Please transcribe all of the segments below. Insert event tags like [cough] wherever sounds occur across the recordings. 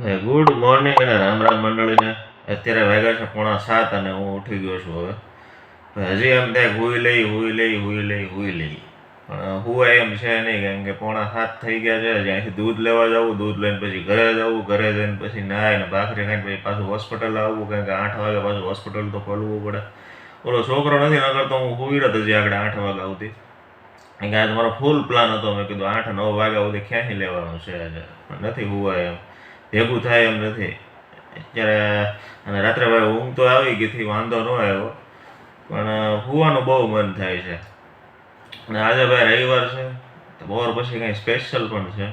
Good morning અને રામ રામ મંડળીને. અત્યારે વાગ્યા છે પોણા સાત અને હું ઉઠી ગયો છું હવે. હજી એમ ત્યાં હુઈ લઈ હુઈ લઈ હુઈ લઈ હુઈ લઈ. પણ હુવાય એમ છે નહીં કારણ કે પોણા સાત થઈ ગયા છે જ્યાંથી દૂધ લેવા જવું, દૂધ લઈને પછી ઘરે જવું, ઘરે જઈને પછી નાય ને ભાખરી ખાઈને પછી પાછું હોસ્પિટલ આવવું, કારણ કે આઠ વાગે પાછું હોસ્પિટલ તો ખોલવું પડે. ઓલો છોકરો નથી નગર તો હું હુઈ રહ્યો હજી આગળ આઠ વાગ્યા સુધી. કારણ કે આજે મારો ફૂલ પ્લાન હતો. મેં કીધું આઠ નવ વાગ્યા સુધી ક્યાંથી લેવાનું છે? આજે નથી હુવાય એમ. ભેગું થાય એમ નથી. અત્યારે અને રાત્રે ભાઈ ઊંઘ તો આવી ગઈ વાંધો ન આવ્યો. પણ હોવાનું બહુ મન થાય છે. અને આજે ભાઈ રવિવાર છે, તો બપોર પછી કંઈ સ્પેશિયલ પણ છે.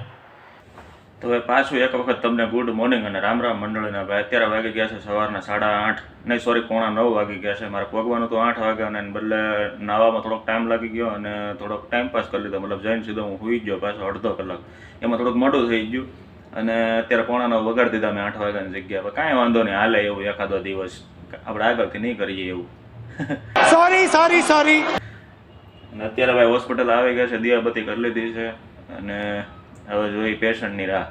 તો ભાઈ પાછું એક વખત તમને ગુડ મોર્નિંગ અને રામ રામ મંડળીના ભાઈ. અત્યારે વાગી ગયા છે સવારના સાડા આઠ. નહીં સોરી પોણા નવ વાગી ગયા છે. મારે પગવાનું તો આઠ વાગે અને બદલે નાવામાં થોડોક ટાઈમ લાગી ગયો અને થોડોક ટાઈમ પાસ કરી લીધો. મતલબ જઈને સીધો હું સુઈ ગયો પાછો અડધો કલાક. એમાં થોડુંક મોટું થઈ ગયું. અને અત્યારે પોણા નવ વગાડી દીધા મેં આઠ વાગ્યાની જગ્યા પર કાંઈ વાંધો નહીં હાલે એવું એકાદો દિવસ. આપણે આગળથી નહીં કરીએ એવું. સોરી સોરી સોરી અને અત્યારે ભાઈ હોસ્પિટલ આવી ગયા છે દિયાબત્તી કરી લીધી છે. અને હવે જોઈ પેશન્ટની રાહ.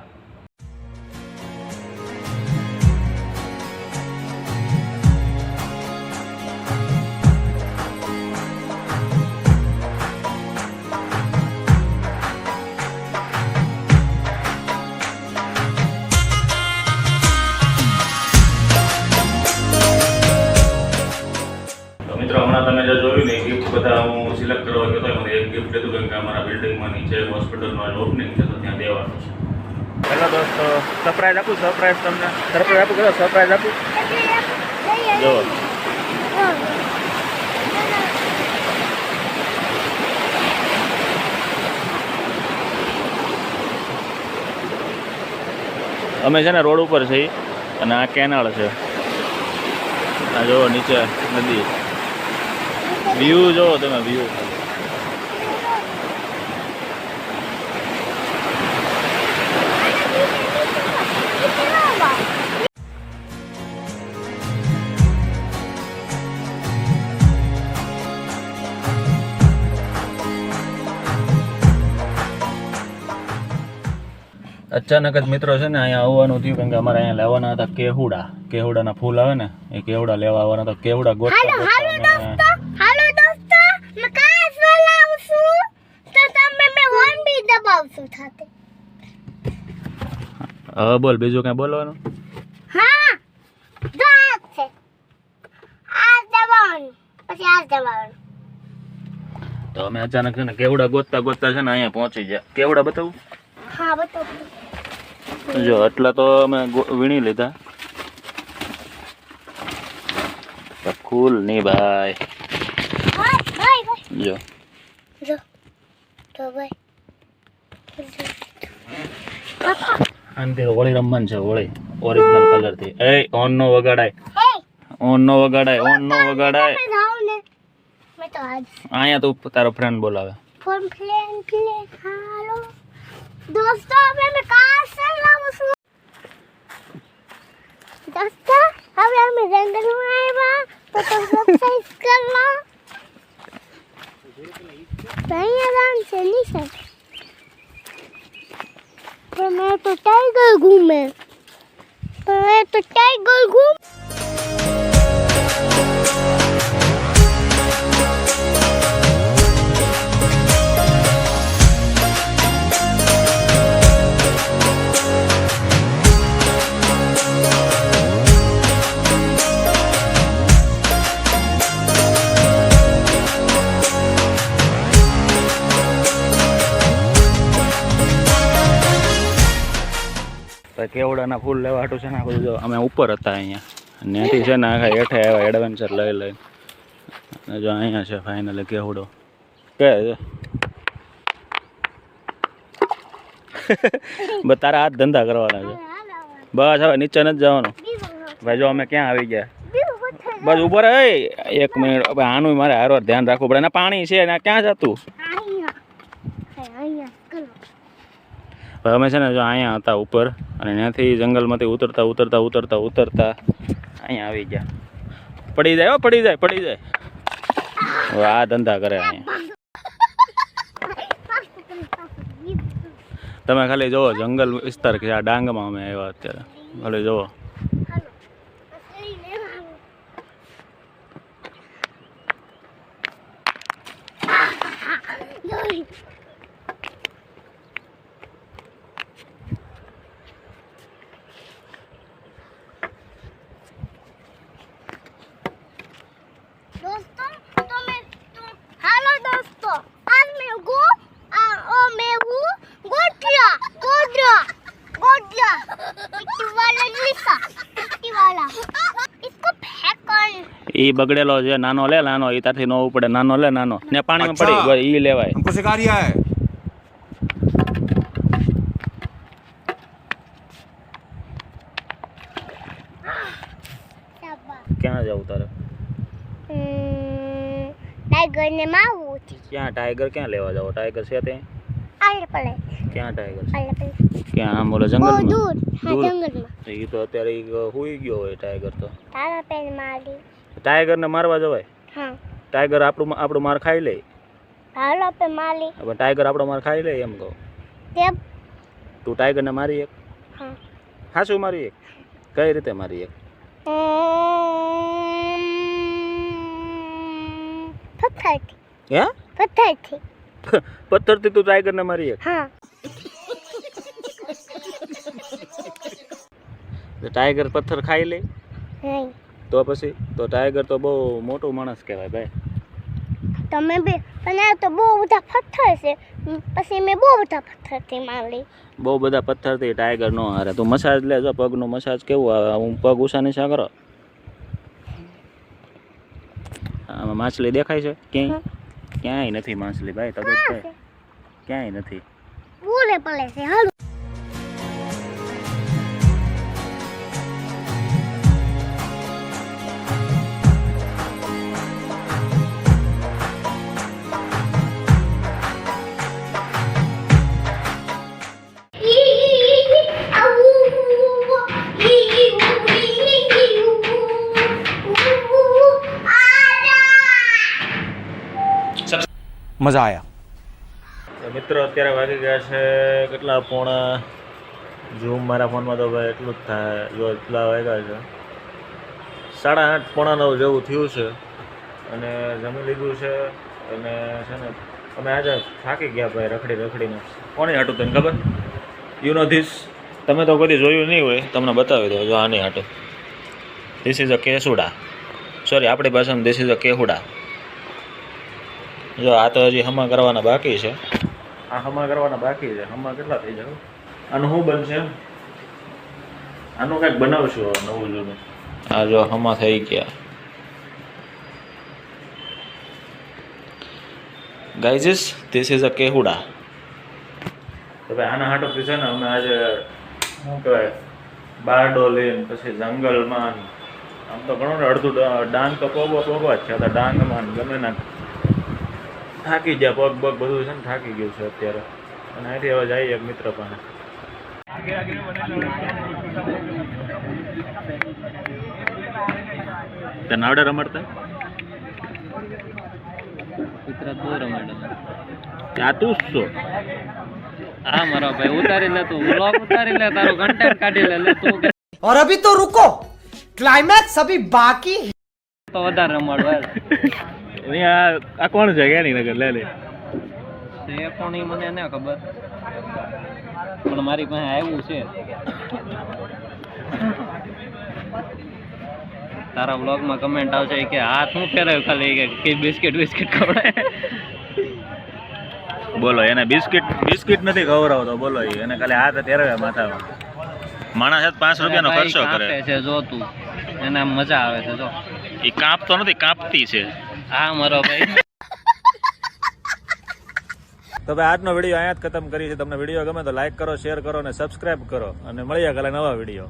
મિત્રો, હમણાં તમે જે જોયું ને ગિફ્ટ બધા હું સિલેક્ટ કરવા ગયો હતો એક ગિફ્ટ લીધું કે અમારા બિલ્ડિંગમાં નીચે હોસ્પિટલમાં ઓપનિંગ છે તો ત્યાં દેવાનું છે. હેલો દોસ્તો સરપ્રાઈઝ આપું સરપ્રાઈઝ તમને? સરપ્રાઈઝ આપું કરો સરપ્રાઈઝ આપું? જો અમે છે ને રોડ ઉપર છીએ, અને આ કેનાળ છે. આ જો નીચે નદી. વ્યૂ જોવો તમે વ્યૂ અચાનક જ મિત્રો છે ને અહીંયા આવવાનું થયું કારણ કે અમારે અહીંયા લેવાના હતા કેહુડા. કેહુડાના ફૂલ આવે ને એ કેહુડા લેવા આવવાના હતા. કેહુડા ગોતતા ગોતતા અમે- હાલો દોસ્તો મેં કાચ લાવું છું તો તમે મેં હોર્ન બી દબાવશું સાથે હવે બોલ બીજું કઈ બોલવાનું? હા જો આ છે. આ દબાવવાનું. પછી આ દબાવવાનું. તો અમે અચાનક છે ને કેવડા ગોતતા ગોતતા છે ને અહીંયા પહોંચી ગયા. કેવડા બતાવું? હા બતાવું. જો એટલા તો અમે વીણી લીધા. ભાઈ. ભાઈ ભાઈ. જો. જો તો ભાઈ. આનથી હોળી રમવાનું છે હોળી. ઓરિજિનલ કલરથી. એ ઓન નો વગાડાય. ઓન નો વગાડાય ઓન નો વગાડાય. અહીંયા તું તારો ફ્રેન્ડ બોલાવે. ફોન પ્લેન પ્લેન હાલો. દોસ્તો હવે મેં કાચ લાવું છું. દોસ્તો હવે અમે જંગલમાં આવ્યા તો તો સબસ્ક્રાઇબ કરલો અહીંયા જાણ છે નિશાન તો મેં તો ટાઈગર ઘૂમે. પણ મેં તો ટાઈગર ઘૂમ કેવડાના ફૂલ લેવા છે ને બધું અમે ઉપર હતા અહીંયા. ત્યાંથી છે ને આખા હેઠે આવ્યા એડવેન્ચર લઈ લઈ અને જો અહીંયા છે ફાઇનલી કેવડો કે? [laughs] બસ તારા હાથ ધંધા કરવાના છે. બસ હવે નીચે નથી જવાનું. ભાઈ જો અમે ક્યાં આવી ગયા? બસ ઉપર એક મિનિટ. આનું મારે હારો ધ્યાન રાખવું પડે. ને પાણી છે ને ક્યાં જતું અહીંયા અહીંયા કરો હવે અમે છે ને જો અહીંયા હતા ઉપર અને ત્યાંથી જંગલમાંથી ઉતરતા ઉતરતા ઉતરતા ઉતરતા અહીંયા આવી ગયા. પડી જાય, હો, પડી જાય પડી જાય. આ ધંધા કરે અહીંયા. તમે ખાલી જુઓ, જંગલ વિસ્તાર કે આ ડાંગમાં અમે આવ્યા અત્યારે. ખાલી જુઓ. એ બગડેલો છે નાનો લે નાનો એ તારથી નો ઉપડે નાનો લે નાનો ને પાણીમાં અચ્છા. પડી બસ ઈ લેવાય हमको सिखा रिया है शाबाश ક્યાં જવું તારે टाइगर ने मारू थी ક્યાં ટાઈગર ક્યાં લેવા જાવ ટાઈગર છે ત્યાં आले पड़े ક્યાં ટાઈગર છે आले पड़े ક્યાં આમ ઓલા वो જંગલમાં दूर हाँ दूर? जंगल में એ તો અત્યારે ઈ હુઈ ગયો હોય ટાઈગર તો तारा पेन मारी ટાઈગરને મારવા જવાય? હા. ટાઈગર આપણું આપણો માર ખાઈ લે. હાલો પે માલી. હવે ટાઈગર આપણો માર ખાઈ લે એમ કહો. તે તું ટાઈગરને મારી એક? હા. હા શું મારી એક? કઈ રીતે મારી એક? પથ્થરથી હે? પથ્થરથી પથ્થરથી તું ટાઈગરને મારી એક? હા. ટાઈગર પથ્થર ખાઈ લે? નહીં. તો પછી તો ટાઈગર તો બહુ મોટું માણસ કહેવાય ભાઈ. તમે બે અને તો બહુ બધા પથ્થર છે. પછી મેં બહુ બધા પથ્થરથી મારી બહુ બધા પથ્થરથી ટાઈગર નો હારે. તું મસાજ લે જો પગનું મસાજ કેવું આવે? હું પગ ઉષા નિશા કરો. આમાં માછલી દેખાય છે? ક્યાંય? ક્યાંય નથી માછલી ભાઈ તબિયત ક્યાંય નથી. બોલે પડે છે હાલો. મજા આવ્યા મિત્રો અત્યારે વાગી ગયા છે કેટલા પોણા? ઝૂમ મારા ફોનમાં તો ભાઈ એટલું જ થાય. જો એટલા વાગ્યા છે. સાડા આઠ, પોણા નવ જેવું થયું છે. અને જમી લીધું છે. અને છે ને, અમે આજે થાકી ગયા ભાઈ રખડી રખડીને. કોની હાટું તને ખબર? યુ નો ધીસ તમે તો કદી જોયું નહીં હોય. તમને બતાવી દો જો આની હાટું. ધીસ ઇઝ અ કેસુડા. સોરી આપણી ભાષામાં ધીસ ઇઝ અ કેહુડા. જો આ તો હજી હમા કરવાના બાકી છે. આ હમા કરવાના બાકી છે. હમા કેટલા થઈ જાય આનું શું બનશે? આનું કંઈક બનાવશું નવું જૂનું આ જો હમા થઈ ગયા. ગાઈઝીસ ધીસ ઇઝ અ કેહુડા તો ભાઈ આના હાટો છે ને અમે આજે શું કહેવાય બારડો લઈને પછી જંગલમાં આમ તો ઘણું ને અડધું ડાંગ તો પોગો પોગો જ છે. ડાંગમાં ગમે ના થાકી ગયા પગ પગ બધું છે ને થાકી ગયું છે અત્યારે અને અહીંથી હવે જઈએ એક મિત્ર પાસે તે નાવડે રમાડતા કુતરા બહુ રમાડે આ તું જ છો હા મારો ભાઈ ઉતારી લે તું વ્લોગ ઉતારી લે તારો કન્ટેન્ટ કાઢી લે લે તું और अभी तो रुको क्लाइमैक्स अभी बाकी है તો વધારે રમાડવા અહીંયા આ કોણ છે? ક્યાં નહીં નગર? લે લે. એ કોણ મને ના ખબર. પણ મારી પાસે આવ્યું છે. તારા બ્લોગમાં કમેન્ટ આવશે કે હાથ શું ફેરાયું ખાલી? કે બિસ્કિટ બિસ્કિટ ખવડાય બોલો એને બિસ્કિટ બિસ્કિટ નથી ખવડાવતો બોલો એને ખાલી હાથ ફેરવે માથામાં. માણસ પાંચ રૂપિયાનો ખર્ચો કરે. છે જો તું. એને મજા આવે છે જો. એ કાપતો નથી કાપતી છે. હા મારો ભાઈ. તો ભાઈ આજનો વીડિયો અહીંયા જ ખતમ કરી છે તમને વીડિયો ગમે તો લાઈક કરો શેર કરો અને સબસ્ક્રાઈબ કરો. અને મળીએ કાલે નવા વીડિયો